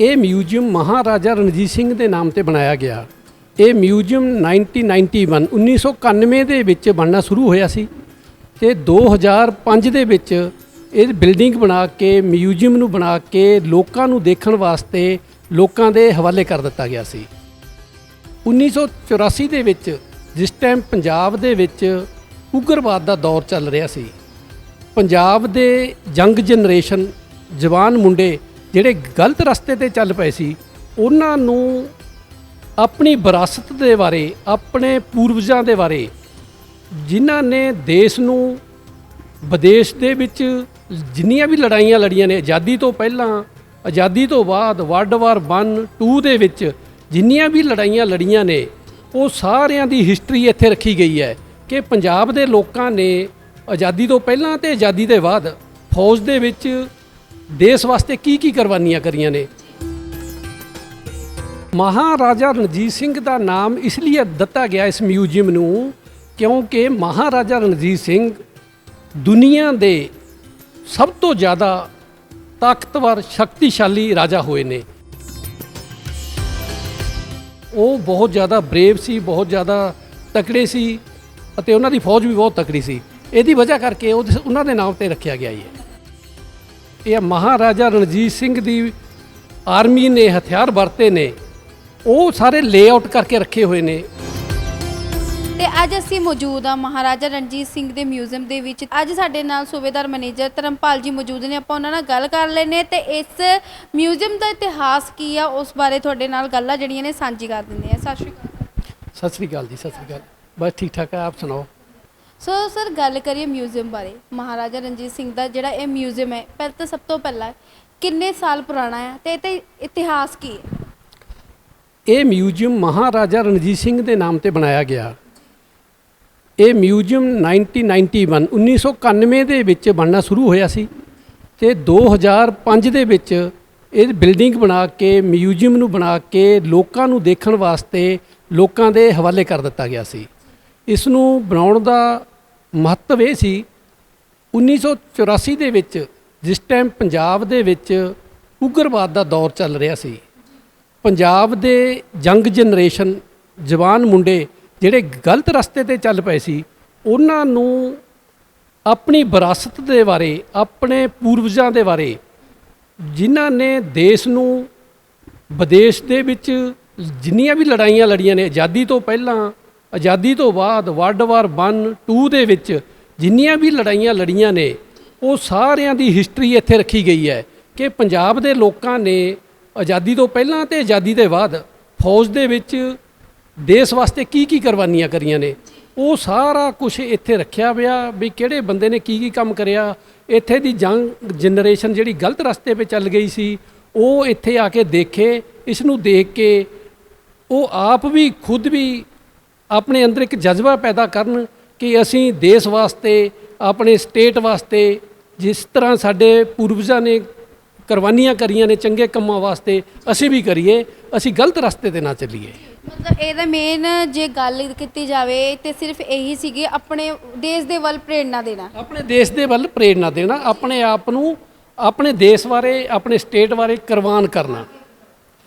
ਇਹ ਮਿਊਜ਼ੀਅਮ ਮਹਾਰਾਜਾ ਰਣਜੀਤ ਸਿੰਘ ਦੇ ਨਾਮ ਤੇ ਬਣਾਇਆ ਗਿਆ। ਇਹ ਮਿਊਜ਼ੀਅਮ 1991 1991 ਦੇ ਵਿੱਚ ਬਣਨਾ ਸ਼ੁਰੂ ਹੋਇਆ ਸੀ ਤੇ 2005 ਦੇ ਵਿੱਚ ਇਹ ਬਿਲਡਿੰਗ ਬਣਾ ਕੇ, ਮਿਊਜ਼ੀਅਮ ਨੂੰ ਬਣਾ ਕੇ ਲੋਕਾਂ ਨੂੰ ਦੇਖਣ ਵਾਸਤੇ ਲੋਕਾਂ ਦੇ ਹਵਾਲੇ ਕਰ ਦਿੱਤਾ ਗਿਆ ਸੀ। 1984 ਦੇ ਵਿੱਚ ਜਿਸ ਟਾਈਮ ਪੰਜਾਬ ਦੇ ਵਿੱਚ ਉਗਰਵਾਦ ਦਾ ਦੌਰ ਚੱਲ ਰਿਹਾ ਸੀ, ਪੰਜਾਬ ਦੇ ਯੰਗ ਜਨਰੇਸ਼ਨ ਜਵਾਨ ਮੁੰਡੇ ਜਿਹੜੇ ਗਲਤ ਰਸਤੇ ਤੇ ਚੱਲ ਪਏ ਸੀ, ਉਹਨਾਂ ਨੂੰ ਆਪਣੀ ਵਿਰਾਸਤ ਦੇ ਬਾਰੇ, ਆਪਣੇ ਪੂਰਵਜਾਂ ਦੇ ਬਾਰੇ, ਜਿਨ੍ਹਾਂ ਨੇ ਦੇਸ਼ ਨੂੰ ਵਿਦੇਸ਼ ਦੇ ਵਿੱਚ ਜਿੰਨੀਆਂ ਵੀ ਲੜਾਈਆਂ ਲੜੀਆਂ ਨੇ, ਆਜ਼ਾਦੀ ਤੋਂ ਪਹਿਲਾਂ, ਆਜ਼ਾਦੀ ਤੋਂ ਬਾਅਦ ਵਰਲਡ ਵਾਰ 1 2 ਦੇ ਵਿੱਚ ਜਿੰਨੀਆਂ ਵੀ ਲੜਾਈਆਂ ਲੜੀਆਂ ਨੇ, ਉਹ ਸਾਰਿਆਂ ਦੀ ਹਿਸਟਰੀ ਇੱਥੇ ਰੱਖੀ ਗਈ ਹੈ ਕਿ ਪੰਜਾਬ ਦੇ ਲੋਕਾਂ ਨੇ ਆਜ਼ਾਦੀ ਤੋਂ ਪਹਿਲਾਂ ਤੇ ਆਜ਼ਾਦੀ ਦੇ ਬਾਅਦ ਫੌਜ ਦੇ ਵਿੱਚ ਦੇਸ਼ ਵਾਸਤੇ ਕੀ ਕੀ ਕੁਰਬਾਨੀਆਂ ਕਰੀਆਂ ਨੇ? ਮਹਾਰਾਜਾ ਰਣਜੀਤ ਸਿੰਘ ਦਾ ਨਾਮ ਇਸ ਲਈ ਦਿੱਤਾ ਗਿਆ ਇਸ ਮਿਊਜ਼ੀਅਮ ਨੂੰ ਕਿਉਂਕਿ ਮਹਾਰਾਜਾ ਰਣਜੀਤ ਸਿੰਘ ਦੁਨੀਆ ਦੇ ਸਭ ਤੋਂ ਜ਼ਿਆਦਾ ਤਾਕਤਵਰ, ਸ਼ਕਤੀਸ਼ਾਲੀ ਰਾਜਾ ਹੋਏ ਨੇ। ਉਹ ਬਹੁਤ ਜ਼ਿਆਦਾ ਬਰੇਵ ਸੀ, ਬਹੁਤ ਜ਼ਿਆਦਾ ਤਕੜੇ ਸੀ ਅਤੇ ਉਹਨਾਂ ਦੀ ਫੌਜ ਵੀ ਬਹੁਤ ਤਕੜੀ ਸੀ। ਇਹਦੀ ਵਜ੍ਹਾ ਕਰਕੇ ਉਹ ਉਹਨਾਂ ਦੇ ਨਾਮ ਤੇ ਰੱਖਿਆ ਗਿਆ ਹੀ ਹੈ ਇਹ ਮਹਾਰਾਜਾ ਰਣਜੀਤ ਸਿੰਘ ਦੀ ਆਰਮੀ ਨੇ ਹਥਿਆਰ ਵਰਤੇ ਨੇ। ਉਹ ਸਾਰੇ ਲੇਆਊਟ ਕਰਕੇ ਰੱਖੇ ਹੋਏ ਨੇ। ਤੇ ਅੱਜ ਅਸੀਂ ਮੌਜੂਦ ਆ ਮਹਾਰਾਜਾ ਰਣਜੀਤ ਸਿੰਘ ਦੇ ਮਿਊਜ਼ੀਅਮ ਦੇ ਵਿੱਚ। ਅੱਜ ਸਾਡੇ ਨਾਲ ਸੂਬੇਦਾਰ ਮੈਨੇਜਰ ਧਰਮਪਾਲ ਜੀ ਮੌਜੂਦ ਨੇ। ਆਪਾਂ ਉਹਨਾਂ ਨਾਲ ਗੱਲ ਕਰ ਲੈਨੇ ਤੇ ਇਸ ਮਿਊਜ਼ੀਅਮ ਦਾ ਇਤਿਹਾਸ ਕੀ ਆ ਉਸ ਬਾਰੇ ਤੁਹਾਡੇ ਨਾਲ ਗੱਲਾਂ ਜਿਹੜੀਆਂ ਨੇ ਸਾਂਝੀ ਕਰ ਦਿੰਦੇ ਆ ਸਤਿ ਸ਼੍ਰੀ ਅਕਾਲ। ਸਤਿ ਸ੍ਰੀ ਅਕਾਲ ਜੀ ਸਤਿ ਸ੍ਰੀ ਅਕਾਲ। ਬਸ ਠੀਕ ਠਾਕ ਹੈ ਆਪ ਸੁਣਾਓ? ਸੋ ਸਰ ਗੱਲ ਕਰੀਏ ਮਿਊਜ਼ੀਅਮ ਬਾਰੇ। ਮਹਾਰਾਜਾ ਰਣਜੀਤ ਸਿੰਘ ਦਾ ਜਿਹੜਾ ਇਹ ਮਿਊਜ਼ੀਅਮ ਹੈ ਪਹਿਲਾਂ ਤਾਂ ਸਭ ਤੋਂ ਪਹਿਲਾਂ ਕਿੰਨੇ ਸਾਲ ਪੁਰਾਣਾ ਹੈ ਤੇ ਇਹ ਤੇ ਇਤਿਹਾਸ ਕੀ ਹੈ? ਇਹ ਮਿਊਜ਼ੀਅਮ ਮਹਾਰਾਜਾ ਰਣਜੀਤ ਸਿੰਘ ਦੇ ਨਾਮ ਤੇ ਬਣਾਇਆ ਗਿਆ। ਇਹ ਮਿਊਜ਼ੀਅਮ 1991 1991 ਦੇ ਵਿੱਚ ਬਣਨਾ ਸ਼ੁਰੂ ਹੋਇਆ ਸੀ ਤੇ 2005 ਦੇ ਵਿੱਚ ਇਹ ਬਿਲਡਿੰਗ ਬਣਾ ਕੇ ਮਿਊਜ਼ੀਅਮ ਨੂੰ ਬਣਾ ਕੇ ਲੋਕਾਂ ਨੂੰ ਦੇਖਣ ਵਾਸਤੇ ਲੋਕਾਂ ਦੇ ਹਵਾਲੇ ਕਰ ਦਿੱਤਾ ਗਿਆ ਸੀ। ਇਸ ਨੂੰ ਬਣਾਉਣ ਦਾ ਮਹੱਤਵ ਇਹ ਸੀ 1984 ਦੇ ਵਿੱਚ, ਜਿਸ ਟਾਈਮ ਪੰਜਾਬ ਦੇ ਵਿੱਚ ਉਗਰਵਾਦ ਦਾ ਦੌਰ ਚੱਲ ਰਿਹਾ ਸੀ, ਪੰਜਾਬ ਦੇ ਯੰਗ ਜਨਰੇਸ਼ਨ ਜਵਾਨ ਮੁੰਡੇ ਜਿਹੜੇ ਗਲਤ ਰਸਤੇ ਤੇ ਚੱਲ ਪਏ ਸੀ, ਉਹਨਾਂ ਨੂੰ ਆਪਣੀ ਵਿਰਾਸਤ ਦੇ ਬਾਰੇ, ਆਪਣੇ ਪੂਰਵਜਾਂ ਦੇ ਬਾਰੇ, ਜਿਨ੍ਹਾਂ ਨੇ ਦੇਸ਼ ਨੂੰ ਵਿਦੇਸ਼ ਦੇ ਵਿੱਚ ਜਿੰਨੀਆਂ ਵੀ ਲੜਾਈਆਂ ਲੜੀਆਂ ਨੇ, ਆਜ਼ਾਦੀ ਤੋਂ ਪਹਿਲਾਂ ਆਜ਼ਾਦੀ ਤੋਂ ਬਾਅਦ ਵਰਲਡ ਵਾਰ 1 2 ਦੇ ਵਿੱਚ ਜਿੰਨੀਆਂ ਵੀ ਲੜਾਈਆਂ ਲੜੀਆਂ ਨੇ, ਉਹ ਸਾਰਿਆਂ ਦੀ ਹਿਸਟਰੀ ਇੱਥੇ ਰੱਖੀ ਗਈ ਹੈ ਕਿ ਪੰਜਾਬ ਦੇ ਲੋਕਾਂ ਨੇ ਆਜ਼ਾਦੀ ਤੋਂ ਪਹਿਲਾਂ ਤੇ ਆਜ਼ਾਦੀ ਦੇ ਬਾਅਦ ਫੌਜ ਦੇ ਵਿੱਚ ਦੇਸ਼ ਵਾਸਤੇ ਕੀ ਕੀ ਕੁਰਬਾਨੀਆਂ ਕਰੀਆਂ ਨੇ, ਉਹ ਸਾਰਾ ਕੁਝ ਇੱਥੇ ਰੱਖਿਆ ਪਿਆ ਵੀ ਕਿਹੜੇ ਬੰਦੇ ਨੇ ਕੀ ਕੀ ਕੰਮ ਕਰਿਆ। ਇੱਥੇ ਦੀ ਜੰਗ ਜਨਰੇਸ਼ਨ ਜਿਹੜੀ ਗਲਤ ਰਸਤੇ 'ਤੇ ਚੱਲ ਗਈ ਸੀ, ਉਹ ਇੱਥੇ ਆ ਕੇ ਦੇਖੇ ਇਸ ਨੂੰ ਦੇਖ ਕੇ ਉਹ ਆਪ ਵੀ ਖੁਦ ਵੀ ਆਪਣੇ ਅੰਦਰ ਇੱਕ ਜਜ਼ਬਾ ਪੈਦਾ ਕਰਨ ਕਿ ਅਸੀਂ ਦੇਸ਼ ਵਾਸਤੇ ਆਪਣੇ ਸਟੇਟ ਵਾਸਤੇ ਜਿਸ ਤਰ੍ਹਾਂ ਸਾਡੇ ਪੂਰਵਜਾਂ ਨੇ ਕੁਰਬਾਨੀਆਂ ਕਰੀਆਂ ਨੇ ਚੰਗੇ ਕੰਮਾਂ ਵਾਸਤੇ ਅਸੀਂ ਵੀ ਕਰੀਏ ਅਸੀਂ ਗਲਤ ਰਸਤੇ ਤੇ ਨਾ ਚੱਲੀਏ। ਮਤਲਬ ਇਹਦਾ ਮੇਨ ਜੇ ਗੱਲ ਕੀਤੀ ਜਾਵੇ ਤੇ ਸਿਰਫ ਇਹੀ ਸੀਗੀ ਆਪਣੇ ਦੇਸ਼ ਦੇ ਵੱਲ ਪ੍ਰੇਰਣਾ ਦੇਣਾ। ਆਪਣੇ ਦੇਸ਼ ਦੇ ਵੱਲ ਪ੍ਰੇਰਣਾ ਦੇਣਾ ਆਪਣੇ ਆਪ ਨੂੰ ਆਪਣੇ ਦੇਸ਼ ਬਾਰੇ ਆਪਣੇ ਸਟੇਟ ਬਾਰੇ ਕੁਰਬਾਨ ਕਰਨਾ।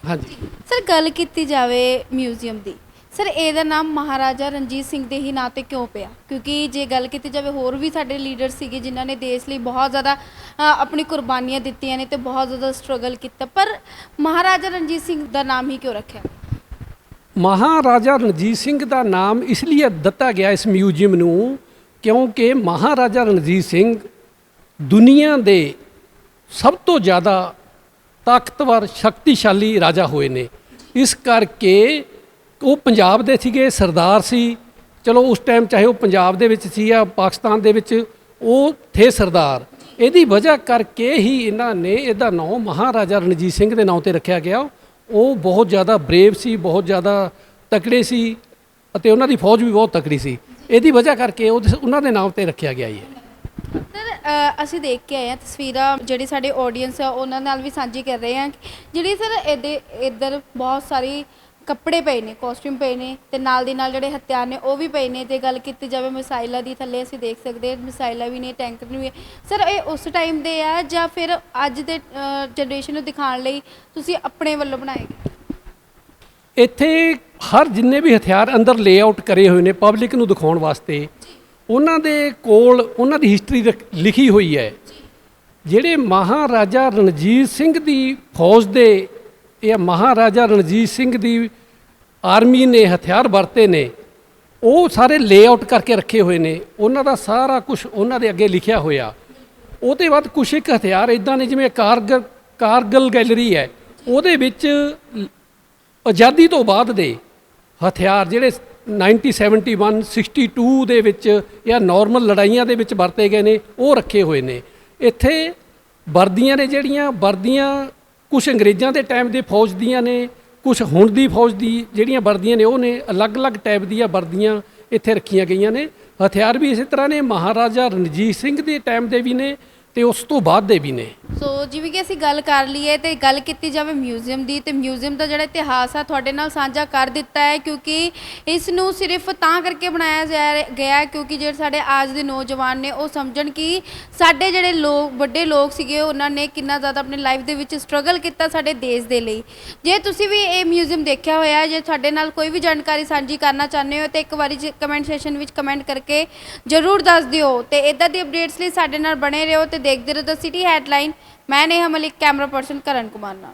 ਹਾਂਜੀ। ਸਰ ਗੱਲ ਕੀਤੀ ਜਾਵੇ ਮਿਊਜ਼ੀਅਮ ਦੀ ਸਰ ਇਹਦਾ ਨਾਮ ਮਹਾਰਾਜਾ ਰਣਜੀਤ ਸਿੰਘ ਦੇ ਹੀ ਨਾਂ ਤੇ ਕਿਉਂ ਪਿਆ? ਕਿਉਂਕਿ ਜੇ ਗੱਲ ਕੀਤੀ ਜਾਵੇ ਹੋਰ ਵੀ ਸਾਡੇ ਲੀਡਰ ਸੀਗੇ ਜਿਨ੍ਹਾਂ ਨੇ ਦੇਸ਼ ਲਈ ਬਹੁਤ ਜ਼ਿਆਦਾ ਅ, ਆਪਣੀ ਕੁਰਬਾਨੀਆਂ ਦਿੱਤੀਆਂ ਨੇ ਤੇ ਬਹੁਤ ਜ਼ਿਆਦਾ ਸਟਰਗਲ ਕੀਤਾ। ਪਰ ਮਹਾਰਾਜਾ ਰਣਜੀਤ ਸਿੰਘ ਦਾ ਨਾਮ ਹੀ ਕਿਉਂ ਰੱਖਿਆ? ਮਹਾਰਾਜਾ ਰਣਜੀਤ ਸਿੰਘ ਦਾ ਨਾਮ ਇਸ ਲਈ ਦਿੱਤਾ ਗਿਆ ਇਸ ਮਿਊਜ਼ੀਅਮ ਨੂੰ ਕਿਉਂਕਿ ਮਹਾਰਾਜਾ ਰਣਜੀਤ ਸਿੰਘ ਦੁਨੀਆ ਦੇ ਸਭ ਤੋਂ ਜ਼ਿਆਦਾ ਤਾਕਤਵਰ ਸ਼ਕਤੀਸ਼ਾਲੀ ਰਾਜਾ ਹੋਏ ਨੇ। ਇਸ ਕਰਕੇ ਉਹ ਪੰਜਾਬ ਦੇ ਸੀਗੇ, ਸਰਦਾਰ ਸੀ। ਚਲੋ ਉਸ ਟਾਈਮ ਚਾਹੇ ਉਹ ਪੰਜਾਬ ਦੇ ਵਿੱਚ ਸੀ ਜਾਂ ਪਾਕਿਸਤਾਨ ਦੇ ਵਿੱਚ, ਉਹ ਥੇ ਸਰਦਾਰ। ਇਹਦੀ ਵਜ੍ਹਾ ਕਰਕੇ ਹੀ ਇਹਨਾਂ ਨੇ ਇਹਦਾ ਨਾਮ ਮਹਾਰਾਜਾ ਰਣਜੀਤ ਸਿੰਘ ਦੇ ਨਾਂ ਤੇ ਰੱਖਿਆ ਗਿਆ। ਉਹ ਬਹੁਤ ਜ਼ਿਆਦਾ ਬਰੇਵ ਸੀ, ਬਹੁਤ ਜ਼ਿਆਦਾ ਤਕੜੇ ਸੀ ਅਤੇ ਉਹਨਾਂ ਦੀ ਫੌਜ ਵੀ ਬਹੁਤ ਤਕੜੀ ਸੀ। ਇਹਦੀ ਵਜ੍ਹਾ ਕਰਕੇ ਉਹ ਉਹਨਾਂ ਦੇ ਨਾਮ ਤੇ ਰੱਖਿਆ ਗਿਆ ਹੀ ਹੈ ਸਰ ਅਸੀਂ ਦੇਖ ਕੇ ਆਏ ਹਾਂ ਤਸਵੀਰਾਂ, ਜਿਹੜੀ ਸਾਡੇ ਆਡੀਅנס ਆ, ਉਹਨਾਂ ਨਾਲ ਵੀ ਸਾਂਝੀ ਕਰ ਰਹੇ ਹਾਂ। ਜਿਹੜੀ ਸਰ, ਇਹਦੇ, ਇੱਧਰ ਬਹੁਤ ਸਾਰੀ ਕੱਪੜੇ ਪਏ ਨੇ ਕਾਸਟਿਊਮ ਪਏ ਨੇ ਤੇ ਨਾਲ ਦੀ ਨਾਲ ਜਿਹੜੇ ਹਥਿਆਰ ਨੇ ਉਹ ਵੀ ਪਏ ਨੇ। ਤੇ ਗੱਲ ਕੀਤੀ ਜਾਵੇ ਮਿਸਾਈਲਾਂ ਦੀ ਥੱਲੇ ਅਸੀਂ ਦੇਖ ਸਕਦੇ ਹਾਂ ਮਿਸਾਈਲਾਂ ਵੀ ਨੇ ਟੈਂਕਰ ਵੀ ਹੈ ਸਰ ਇਹ ਉਸ ਟਾਈਮ ਦੇ ਆ ਜਾਂ ਫਿਰ ਅੱਜ ਦੇ ਜਨਰੇਸ਼ਨ ਨੂੰ ਦਿਖਾਉਣ ਲਈ ਤੁਸੀਂ ਆਪਣੇ ਵੱਲੋਂ ਬਣਾਏ? ਇੱਥੇ ਹਰ ਜਿੰਨੇ ਵੀ ਹਥਿਆਰ ਅੰਦਰ ਲੇਆਊਟ ਕਰੇ ਹੋਏ ਨੇ ਪਬਲਿਕ ਨੂੰ ਦਿਖਾਉਣ ਵਾਸਤੇ ਉਹਨਾਂ ਦੇ ਕੋਲ ਉਹਨਾਂ ਦੀ ਹਿਸਟਰੀ ਲਿਖੀ ਹੋਈ ਹੈ। ਜਿਹੜੇ ਮਹਾਰਾਜਾ ਰਣਜੀਤ ਸਿੰਘ ਦੀ ਫੌਜ ਦੇ ਇਹ ਮਹਾਰਾਜਾ ਰਣਜੀਤ ਸਿੰਘ ਦੀ ਆਰਮੀ ਨੇ ਹਥਿਆਰ ਵਰਤੇ ਨੇ, ਉਹ ਸਾਰੇ ਲੇਆਊਟ ਕਰਕੇ ਰੱਖੇ ਹੋਏ ਨੇ, ਉਹਨਾਂ ਦਾ ਸਾਰਾ ਕੁਝ ਉਹਨਾਂ ਦੇ ਅੱਗੇ ਲਿਖਿਆ ਹੋਇਆ। ਉਹਦੇ ਬਾਅਦ ਕੁਝ ਇੱਕ ਹਥਿਆਰ ਇਦਾਂ ਨੇ ਜਿਵੇਂ ਕਾਰਗਲ ਕਾਰਗਲ ਗੈਲਰੀ ਹੈ, ਉਹਦੇ ਵਿੱਚ ਆਜ਼ਾਦੀ ਤੋਂ ਬਾਅਦ ਦੇ ਹਥਿਆਰ ਜਿਹੜੇ 1971 62 ਦੇ ਵਿੱਚ ਜਾਂ ਨਾਰਮਲ ਲੜਾਈਆਂ ਦੇ ਵਿੱਚ ਵਰਤੇ ਗਏ ਨੇ, ਉਹ ਰੱਖੇ ਹੋਏ ਨੇ। ਇੱਥੇ ਵਰਦੀਆਂ ਨੇ ਜਿਹੜੀਆਂ, ਵਰਦੀਆਂ ਕੁਝ ਅੰਗਰੇਜ਼ਾਂ ਦੇ ਟਾਈਮ ਦੇ ਫੌਜ ਦੀਆਂ ਨੇ ਕੁਝ ਹੁਣ ਦੀ ਫੌਜ ਦੀ ਜਿਹੜੀਆਂ ਵਰਦੀਆਂ ਨੇ, ਉਹ ਨੇ ਅਲੱਗ-ਅਲੱਗ ਟਾਈਪ ਦੀਆਂ ਵਰਦੀਆਂ ਇੱਥੇ ਰੱਖੀਆਂ ਗਈਆਂ ਨੇ। ਹਥਿਆਰ ਵੀ ਇਸੇ ਤਰ੍ਹਾਂ ਨੇ, ਮਹਾਰਾਜਾ ਰਣਜੀਤ ਸਿੰਘ ਦੇ ਟਾਈਮ ਦੇ ਵੀ ਨੇ ਤੇ ਉਸ ਤੋਂ ਬਾਅਦ ਦੇ ਵੀ ਨੇ। ਸੋ ਜਿਵੇਂ ਕਿ ਅਸੀਂ ਗੱਲ ਕਰ ਲਈਏ ਤੇ ਗੱਲ ਕੀਤੀ ਜਾਵੇ ਮਿਊਜ਼ੀਅਮ ਦੀ ਤੇ ਮਿਊਜ਼ੀਅਮ ਦਾ ਜਿਹੜਾ ਇਤਿਹਾਸ ਆ ਤੁਹਾਡੇ ਨਾਲ ਸਾਂਝਾ ਕਰ ਦਿੱਤਾ ਹੈ ਕਿਉਂਕਿ ਇਸ ਨੂੰ ਸਿਰਫ ਤਾਂ ਕਰਕੇ ਬਣਾਇਆ ਜਾ- ਗਿਆ ਹੈ ਕਿਉਂਕਿ ਜਿਹੜੇ ਸਾਡੇ ਅੱਜ ਦੇ ਨੌਜਵਾਨ ਨੇ ਉਹ ਸਮਝਣ ਕਿ ਸਾਡੇ ਜਿਹੜੇ ਲੋਕ ਵੱਡੇ ਲੋਕ ਸੀਗੇ ਉਹਨਾਂ ਨੇ ਕਿੰਨਾ ਜ਼ਿਆਦਾ ਆਪਣੀ ਲਾਈਫ ਦੇ ਵਿੱਚ ਸਟਰਗਲ ਕੀਤਾ ਸਾਡੇ ਦੇਸ਼ ਦੇ ਲਈ। ਜੇ ਤੁਸੀਂ ਵੀ ਇਹ ਮਿਊਜ਼ੀਅਮ ਦੇਖਿਆ ਹੋਇਆ ਹੈ, ਜੇ ਤੁਹਾਡੇ ਨਾਲ ਕੋਈ ਵੀ ਜਾਣਕਾਰੀ ਸਾਂਝੀ ਕਰਨਾ ਚਾਹੁੰਦੇ ਹੋ ਤੇ ਇੱਕ ਵਾਰੀ ਕਮੈਂਟ ਸੈਸ਼ਨ ਵਿੱਚ ਕਮੈਂਟ ਕਰਕੇ ਜਰੂਰ ਦੱਸ ਦਿਓ ਤੇ ਇਦਾਂ ਦੀ ਅਪਡੇਟਸ ਲਈ ਸਾਡੇ ਨਾਲ ਬਣੇ ਰਹੋ ਤੇ ਦੇਖਦੇ ਰਹੋ ਦ ਸਿਟੀ ਹੈਡਲਾਈਨ ਮੈਂ ਨੇਹਾ ਮਲਿਕ ਕੈਮਰਾ ਪਰਸਨ ਕਰਨ ਕੁਮਾਰ ਨਾਲ।